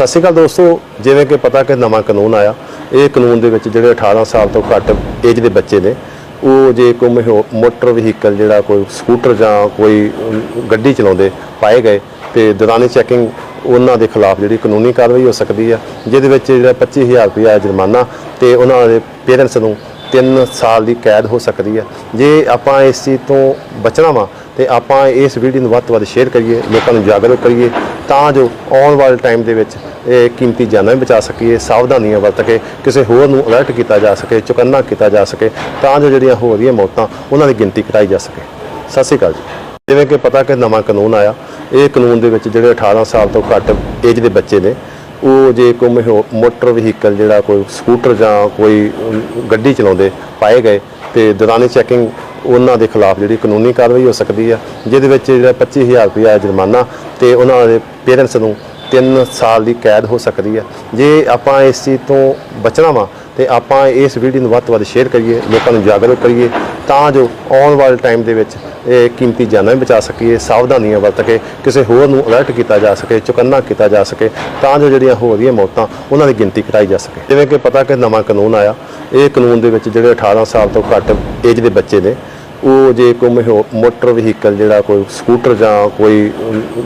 ਸਤਿ ਸ਼੍ਰੀ ਅਕਾਲ ਦੋਸਤੋ, ਜਿਵੇਂ ਕਿ ਪਤਾ ਕਿ ਨਵਾਂ ਕਾਨੂੰਨ ਆਇਆ, ਇਹ ਕਾਨੂੰਨ ਦੇ ਵਿੱਚ ਜਿਹੜੇ 18 ਸਾਲ ਤੋਂ ਘੱਟ ਏਜ ਦੇ ਬੱਚੇ ਨੇ, ਉਹ ਜੇ ਕੋਈ ਮਹਿਓ- ਮੋਟਰ ਵਹੀਕਲ ਜਿਹੜਾ ਕੋਈ ਸਕੂਟਰ ਜਾਂ ਕੋਈ ਗੱਡੀ ਚਲਾਉਂਦੇ, ਪਾਏ ਗਏ, ਤੇ ਦੌਰਾਨੀ ਚੈਕਿੰਗ ਉਹਨਾਂ ਦੇ ਖਿਲਾਫ ਜਿਹੜੀ ਕਾਨੂੰਨੀ ਕਾਰਵਾਈ ਹੋ ਸਕਦੀ ਹੈ ਜਿਹਦੇ ਵਿੱਚ ਜਿਹੜਾ 25000 ਰੁਪਇਆ ਜੁਰਮਾਨਾ ਤੇ ਉਹਨਾਂ ਦੇ ਪੇਰੈਂਟਸ ਨੂੰ 3 ਸਾਲ ਦੀ ਕੈਦ ਹੋ ਸਕਦੀ ਹੈ ਜੇ ਆਪਾਂ ਇਸ ਚੀਜ਼ ਤੋਂ ਬਚਣਾ ਵਾ, ਤੇ ਆਪਾਂ ਇਸ ਵੀਡੀਓ ਨੂੰ ਵੱਧ ਤੋਂ ਵੱਧ ਸ਼ੇਅਰ ਕਰੀਏ, ਲੋਕਾਂ ਨੂੰ ਜਾਗਰੂਕ ਕਰੀਏ ਤਾਂ ਜੋ ਆਉਣ ਵਾਲੇ ਟਾਈਮ ਦੇ ਵਿੱਚ ਇਹ ਕੀਮਤੀ ਜਾਨਾਂ ਵੀ ਬਚਾ ਸਕੀਏ, ਸਾਵਧਾਨੀਆਂ ਵਰਤ ਕੇ ਕਿਸੇ ਹੋਰ ਨੂੰ ਅਲਰਟ ਕੀਤਾ ਜਾ ਸਕੇ, ਚੁਕੰਨਾ ਕੀਤਾ ਜਾ ਸਕੇ, ਤਾਂ ਜੋ ਜਿਹੜੀਆਂ ਹੋ ਰਹੀਆਂ ਮੌਤਾਂ ਉਹਨਾਂ ਦੀ ਗਿਣਤੀ ਘਟਾਈ ਜਾ ਸਕੇ। ਸਤਿ ਸ਼੍ਰੀ ਅਕਾਲ ਜੀ। ਜਿਵੇਂ ਕਿ ਪਤਾ ਕਿ ਨਵਾਂ ਕਾਨੂੰਨ ਆਇਆ, ਇਹ ਕਾਨੂੰਨ ਦੇ ਵਿੱਚ ਜਿਹੜੇ 18 ਸਾਲ ਤੋਂ ਘੱਟ ਏਜ ਦੇ ਬੱਚੇ ਨੇ, ਉਹ ਜੇ ਕੋਈ ਮਹਿਓ- ਮੋਟਰ ਵਹੀਕਲ ਜਿਹੜਾ ਕੋਈ ਸਕੂਟਰ ਜਾਂ ਕੋਈ ਗੱਡੀ ਚਲਾਉਂਦੇ, ਪਾਏ ਗਏ, ਤੇ ਦੌਰਾਨੀ ਚੈਕਿੰਗ ਉਹਨਾਂ ਦੇ ਖਿਲਾਫ ਜਿਹੜੀ ਕਾਨੂੰਨੀ ਕਾਰਵਾਈ ਹੋ ਸਕਦੀ ਆ, ਜਿਹਦੇ ਵਿੱਚ ਜਿਹੜਾ 25000 ਰੁਪਇਆ ਜੁਰਮਾਨਾ ਤੇ ਉਹਨਾਂ ਦੇ ਪੇਰੈਂਟਸ ਨੂੰ 3 ਸਾਲ ਦੀ ਕੈਦ ਹੋ ਸਕਦੀ ਹੈ ਜੇ ਆਪਾਂ ਇਸ ਚੀਜ਼ ਤੋਂ ਬਚਣਾ ਵਾ ਤੇ ਆਪਾਂ ਇਸ ਵੀਡੀਓ ਨੂੰ ਵੱਧ ਤੋਂ ਵੱਧ ਸ਼ੇਅਰ ਕਰੀਏ, ਲੋਕਾਂ ਨੂੰ ਜਾਗਰੂਕ ਕਰੀਏ, ਤਾਂ ਜੋ ਆਉਣ ਵਾਲੇ ਟਾਈਮ ਦੇ ਵਿੱਚ ਇਹ ਕੀਮਤੀ ਜਾਨਾਂ ਵੀ ਬਚਾ ਸਕੀਏ, ਸਾਵਧਾਨੀਆਂ ਵਰਤ ਕੇ ਕਿਸੇ ਹੋਰ ਨੂੰ ਅਲਰਟ ਕੀਤਾ ਜਾ ਸਕੇ, ਚੁਕੰਨਾ ਕੀਤਾ ਜਾ ਸਕੇ, ਤਾਂ ਜੋ ਜਿਹੜੀਆਂ ਹੋ ਰਹੀਆਂ ਮੌਤਾਂ ਉਹਨਾਂ ਦੀ ਗਿਣਤੀ ਘਟਾਈ ਜਾ ਸਕੇ। ਜਿਵੇਂ ਕਿ ਪਤਾ ਕਿ ਨਵਾਂ ਕਾਨੂੰਨ ਆਇਆ, ਇਹ ਕਾਨੂੰਨ ਦੇ ਵਿੱਚ ਜਿਹੜੇ 18 ਸਾਲ ਤੋਂ ਘੱਟ ਏਜ ਦੇ ਬੱਚੇ ਨੇ ਉਹ ਜੇ ਕੋਈ ਮਹਿਓ- ਮੋਟਰ ਵਹੀਕਲ ਜਿਹੜਾ ਕੋਈ ਸਕੂਟਰ ਜਾਂ ਕੋਈ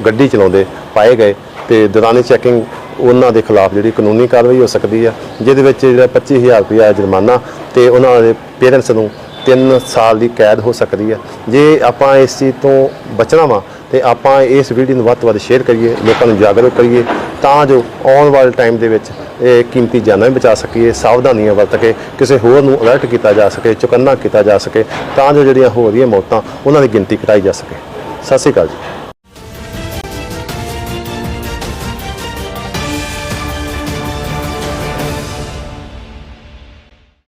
ਗੱਡੀ ਚਲਾਉਂਦੇ, ਪਾਏ ਗਏ ਤੇ ਦੌਰਾਨੀ ਚੈਕਿੰਗ ਉਹਨਾਂ ਦੇ ਖਿਲਾਫ ਜਿਹੜੀ ਕਾਨੂੰਨੀ ਕਾਰਵਾਈ ਹੋ ਸਕਦੀ ਆ, ਜਿਹਦੇ ਵਿੱਚ ਜਿਹੜਾ 25000 ਰੁਪਇਆ ਜੁਰਮਾਨਾ ਤੇ ਉਹਨਾਂ ਦੇ ਪੇਰੈਂਟਸ ਨੂੰ 3 ਸਾਲ ਦੀ ਕੈਦ ਹੋ ਸਕਦੀ ਆ। ਜੇ ਆਪਾਂ ਇਸ ਚੀਜ਼ ਤੋਂ ਬਚਣਾ ਵਾ ਤੇ ਆਪਾਂ ਇਸ ਵੀਡੀਓ ਨੂੰ ਵੱਧ ਤੋਂ ਵੱਧ ਸ਼ੇਅਰ ਕਰੀਏ, ਲੋਕਾਂ ਨੂੰ ਜਾਗਰੂਕ ਕਰੀਏ ਤਾਂ ਜੋ ਆਉਣ ਵਾਲੇ ਟਾਈਮ ਦੇ ਵਿੱਚ ਇਹ ਕੀਮਤੀ ਜਾਨਾਂ ਵੀ ਬਚਾ ਸਕੀਏ, ਸਾਵਧਾਨੀਆਂ ਵਰਤ ਕੇ ਕਿਸੇ ਹੋਰ ਨੂੰ ਅਲਰਟ ਕੀਤਾ ਜਾ ਸਕੇ, ਚੁਕੰਨਾ ਕੀਤਾ ਜਾ ਸਕੇ, ਤਾਂ ਜੋ ਜਿਹੜੀਆਂ ਹੋ ਰਹੀਆਂ ਮੌਤਾਂ, ਉਹਨਾਂ ਦੀ ਗਿਣਤੀ ਘਟਾਈ ਜਾ ਸਕੇ। ਸਤਿ ਸ਼੍ਰੀ ਅਕਾਲ ਜੀ।